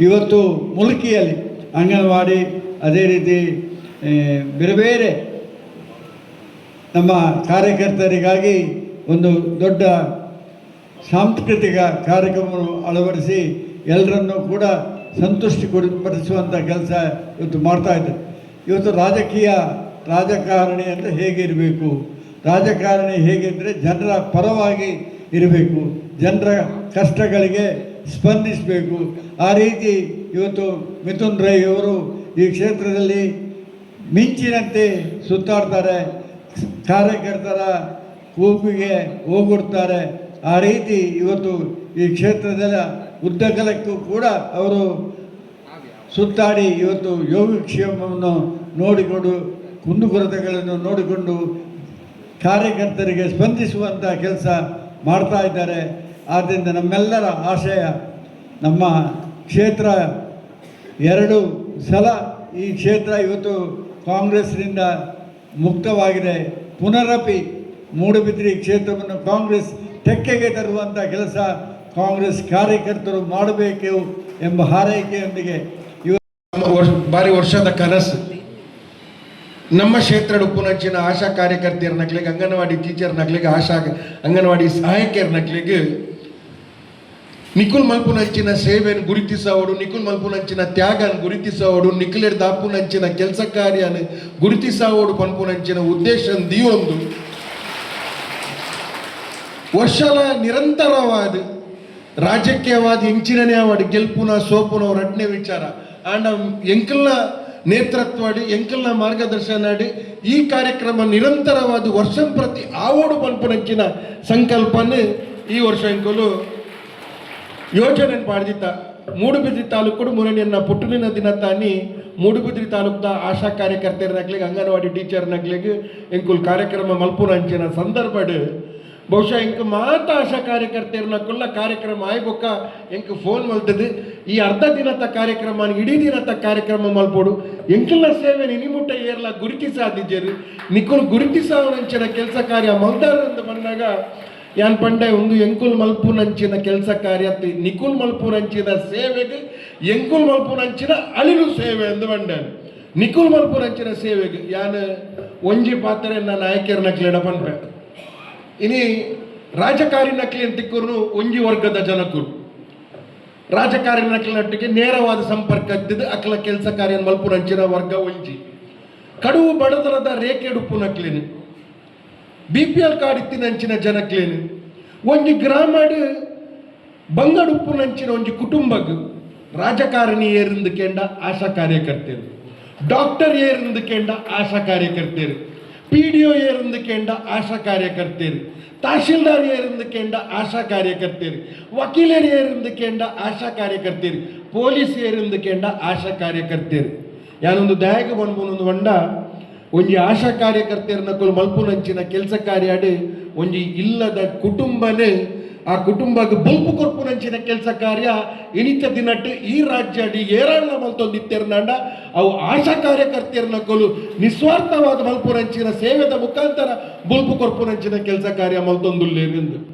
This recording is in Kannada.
ಇವತ್ತು ಮುಲ್ಕಿಯಲ್ಲಿ ಅಂಗನವಾಡಿ ಅದೇ ರೀತಿ ಬೇರೆ ಬೇರೆ ನಮ್ಮ ಕಾರ್ಯಕರ್ತರಿಗಾಗಿ ಒಂದು ದೊಡ್ಡ ಸಾಂಸ್ಕೃತಿಕ ಕಾರ್ಯಕ್ರಮವನ್ನು ಅಳವಡಿಸಿ ಎಲ್ಲರನ್ನೂ ಕೂಡ ಸಂತುಷ್ಟಿ ಕೊಡಪಡಿಸುವಂಥ ಕೆಲಸ ಇವತ್ತು ಮಾಡ್ತಾ ಇದ್ದೆ ಇವತ್ತು ರಾಜಕೀಯ ರಾಜಕಾರಣಿ ಅಂದರೆ ಹೇಗಿರಬೇಕು ರಾಜಕಾರಣಿ ಹೇಗಿದ್ದರೆ ಜನರ ಪರವಾಗಿ ಇರಬೇಕು? ಜನರ ಕಷ್ಟಗಳಿಗೆ ಸ್ಪಂದಿಸಬೇಕು. ಆ ರೀತಿ ಇವತ್ತು ಮಿಥುನ್ ರೈ ಅವರು ಈ ಕ್ಷೇತ್ರದಲ್ಲಿ ಮಿಂಚಿನಂತೆ ಸುತ್ತಾಡ್ತಾರೆ. ಕಾರ್ಯಕರ್ತರ ಕೂಪಿಗೆ ಹೋಗುತ್ತಾರೆ. ಆ ರೀತಿ ಇವತ್ತು ಈ ಕ್ಷೇತ್ರದ ಉದ್ದಗಲಕ್ಕೂ ಕೂಡ ಅವರು ಸುತ್ತಾಡಿ ಇವತ್ತು ಯೋಗಕ್ಷೇಮವನ್ನು ನೋಡಿಕೊಂಡು, ಕುಂದುಕೊರತೆಗಳನ್ನು ನೋಡಿಕೊಂಡು ಕಾರ್ಯಕರ್ತರಿಗೆ ಸ್ಪಂದಿಸುವಂಥ ಕೆಲಸ ಮಾಡ್ತಾ ಇದ್ದಾರೆ. ಆದ್ದರಿಂದ ನಮ್ಮೆಲ್ಲರ ಆಶಯ, ನಮ್ಮ ಕ್ಷೇತ್ರ ಎರಡು ಸಲ ಈ ಕ್ಷೇತ್ರ ಇವತ್ತು ಕಾಂಗ್ರೆಸ್ನಿಂದ ಮುಕ್ತವಾಗಿದೆ. ಪುನರಪಿ ಮೂಡುಬಿದ್ರಿ ಕ್ಷೇತ್ರವನ್ನು ಕಾಂಗ್ರೆಸ್ ತೆಕ್ಕೆಗೆ ತರುವಂಥ ಕೆಲಸ ಕಾಂಗ್ರೆಸ್ ಕಾರ್ಯಕರ್ತರು ಮಾಡಬೇಕು ಎಂಬ ಹಾರೈಕೆಯೊಂದಿಗೆ ಇವತ್ತು ಬಾರಿ ವರ್ಷದ ಕನಸು. ನಮ್ಮ ಕ್ಷೇತ್ರದ ಉಪ್ಪುನಂಚಿನ ಆಶಾ ಕಾರ್ಯಕರ್ತೆಯರ್ನಕ್ಲಿಗೆ ಅಂಗನವಾಡಿ ಟೀಚರ್ನಾಗ್ಲಿಗೆ ಆಶಾ ಅಂಗನವಾಡಿ ಸಹಾಯಕಿಯರ್ನಕ್ಲಿಗೆ ನಿಕುಲ್ ಮಲ್ಪುನಂಚಿನ ಸೇವೆಯನ್ನು ಗುರುತಿಸೋಡು ನಿಕುಲ್ ಮಲ್ಪುನಂಚಿನ ತ್ಯಾಗನ ಗುರುತಿಸೋಡು ನಿಖಿಲೇರ್ ದಾಪುನಂಚಿನ ಕೆಲಸ ಕಾರ್ಯನ ಗುರುತಿಸೋಡು ಪನ್ಪುನಂಚಿನ ಉದ್ದೇಶ ದಿಯೊಂದು ವರ್ಷಲ ನಿರಂತರವಾದ ರಾಜಕೀಯವಾದ ಎಂಚಿನನೇ ಅವಾಡು ಗೆಲ್ಪುನ ಸೋಪುನ ಅವ್ರ ಅಡ್ನೆ ವಿಚಾರ ಆಂಡ ಎಂಕಲ್ನ ನೇತೃತ್ವಡಿ ಎಂಕಲ್ನ ಮಾರ್ಗದರ್ಶನ ಅಡಿ ಈ ಕಾರ್ಯಕ್ರಮ ನಿರಂತರವಾದ ವರ್ಷ ಪ್ರತಿ ಆವೋಡು ಪನ್ಪುನಂಚಿನ ಸಂಕಲ್ಪನೆ ಈ ವರ್ಷ ಎಂಕಲು ಯೋಜನೆ ಪಾಡ್ದಿತ್ತ ಮೂಡುಬಿದ್ರಿ ತಾಲೂಕು ಮುರಣಿಯನ್ನ ಪುಟ್ಟುನಿನ ದಿನ ತಾನಿ ಮೂಡುಬಿದ್ರಿ ತಾಲೂಕದ ಆಶಾ ಕಾರ್ಯಕರ್ತೆಯರ್ನಾಗ್ಲಿಗೆ ಅಂಗನವಾಡಿ ಟೀಚರ್ನಾಗ್ಲಿಗೆ ಎಂಕುಲ್ ಕಾರ್ಯಕ್ರಮ ಮಲ್ಪುರ ಅಂಚಿನ ಸಂದರ್ಭ ಬಹುಶಃ ಇಂಕ ಮಾತ ಆಶಾ ಕಾರ್ಯಕರ್ತೆಯರ್ನಕ್ಕುಲ್ಲ ಕಾರ್ಯಕ್ರಮ ಆಯ್ಬೊಕ್ಕ ಇಂಕ ಫೋನ್ ಮಲ್ತದು. ಈ ಅರ್ಧ ದಿನದ ಕಾರ್ಯಕ್ರಮ ಇಡೀ ದಿನದ ಕಾರ್ಯಕ್ರಮ ಮಲ್ಪೋಡು. ಎಂಕಲ್ನ ಸೇವೆ ನಿನಿಮುಟ್ಟ ಏರ್ಲ ಗುರುತಿಸಾದಿದ್ದೇರು ನಿಕ್ಕುಲ್ ಗುರುತಿಸಾವನಂಚಿನ ಕೆಲಸ ಕಾರ್ಯ ಮಲ್ತಾರ ಅಂತ ಬಂದಾಗ ಯಾನ್ ಪಂಡೆ, ಒಂದು ಎಂಕುಲ್ ಮಲ್ಪುನಂಚಿನ ಕೆಲಸ ಕಾರ್ಯ ನಿಕುಲ್ ಮಲ್ಪುನಂಚಿನ ಸೇವೆಗೆ ಎಂಕುಲ್ ಮಲ್ಪುನಂಚಿನ ಅಳಿಲು ಸೇವೆ ಎಂದು ಬಂಡಾನು ನಿಕುಲ್ ಮಲ್ಪುನಂಚಿನ ಸೇವೆಗೆ ಯಾನ್ ಒಂಜಿ ಪಾತ್ರೆ ನನ್ನ ನಾಯಕಿಯರ ನಕ್ಲೆಡ ಪನ್ಪೆ. ಇನಿ ರಾಜಕಾರಿ ನಕ್ಲಿ ಅಂತಿಕ್ಕೂರು ಒಂಜಿ ವರ್ಗದ ಜನಕರು ರಾಜಕಾರಿ ನಕ್ಲಿನೊಟ್ಟಿಗೆ ನೇರವಾದ ಸಂಪರ್ಕ ಇದ್ದಿದ್ದು ಅಕ್ಲ ಕೆಲಸ ಕಾರ್ಯ ಮಲ್ಪುನಂಚಿನ ವರ್ಗ ಒಂಜಿ. ಕಡುವು ಬಡತನದ ರೇಖೆ ಡುಪ್ಪು ನಕ್ಲಿನಿ. ಬಿ ಪಿ ಎಲ್ ಕಾರ್ಡ್ ಇತ್ತಿನಂಚಿನ ಜನಕ್ಲೇನು ಒಂಜಿ ಗ್ರಾಮಡ್ ಬಂಗಡುಪ್ಪು ನಂಚಿನ ಒಂಜಿ ಕುಟುಂಬಗ್ ರಾಜಕಾರಣಿ ಏರಿಂದ ಕೇಂಡ ಆಶಾ ಕಾರ್ಯಕರ್ತರು. ಡಾಕ್ಟರ್ ಏರಿಂದ ಕೇಂಡ ಆಶಾ ಕಾರ್ಯಕರ್ತರು. ಪಿ ಡಿ ಒ ಏರಿಂದ ಕೇಂಡ ಆಶಾ ಕಾರ್ಯಕರ್ತರು. ತಹಶೀಲ್ದಾರ್ ಏರಿಂದ ಕೇಂಡ ಆಶಾ ಕಾರ್ಯಕರ್ತರು. ವಕೀಲರು ಏರಿಂದ ಕೇಂಡ ಆಶಾ ಕಾರ್ಯಕರ್ತರು. ಪೊಲೀಸ್ ಏರಿಂದ ಕೇಂಡ ಆಶಾ ಕಾರ್ಯಕರ್ತರು. ಯಾನೊಂದು ದಯಾಗ ಬಂದ್ಬೊಂದು ಹೊಂಡ. ಒಂಜಿ ಆಶಾ ಕಾರ್ಯಕರ್ತೆಯರನ್ನ ಕೊಲ್ ಮಲ್ಪುನಂಚಿನ ಕೆಲಸ ಕಾರ್ಯಾಡು ಒಂಜಿ ಇಲ್ಲದ ಕುಟುಂಬನೇ ಆ ಕುಟುಂಬಕ್ಕೆ ಬಲ್ಪು ಕೊರ್ಪುನಂಚಿನ ಕೆಲಸ ಕಾರ್ಯ. ಇನಿತ ದಿನಟ್ಟು ಈ ರಾಜ್ಯ ಅಡಿ ಏರಾಳ ಮಲ್ತೊಂದಿತ್ತೆರ್ನಾಂಡ ಅವು ಆಶಾ ಕಾರ್ಯಕರ್ತೆಯರನ್ನ ಕೊಲು ನಿಸ್ವಾರ್ಥವಾದ ಮಲ್ಪುನಂಚಿನ ಸೇವೆದ ಮುಖಾಂತರ ಬಲ್ಪು ಕೊರ್ಪುನಂಚಿನ ಕೆಲಸ ಕಾರ್ಯ ಮಲ್ತೊಂದುಲ್ಲೇರೆಂದು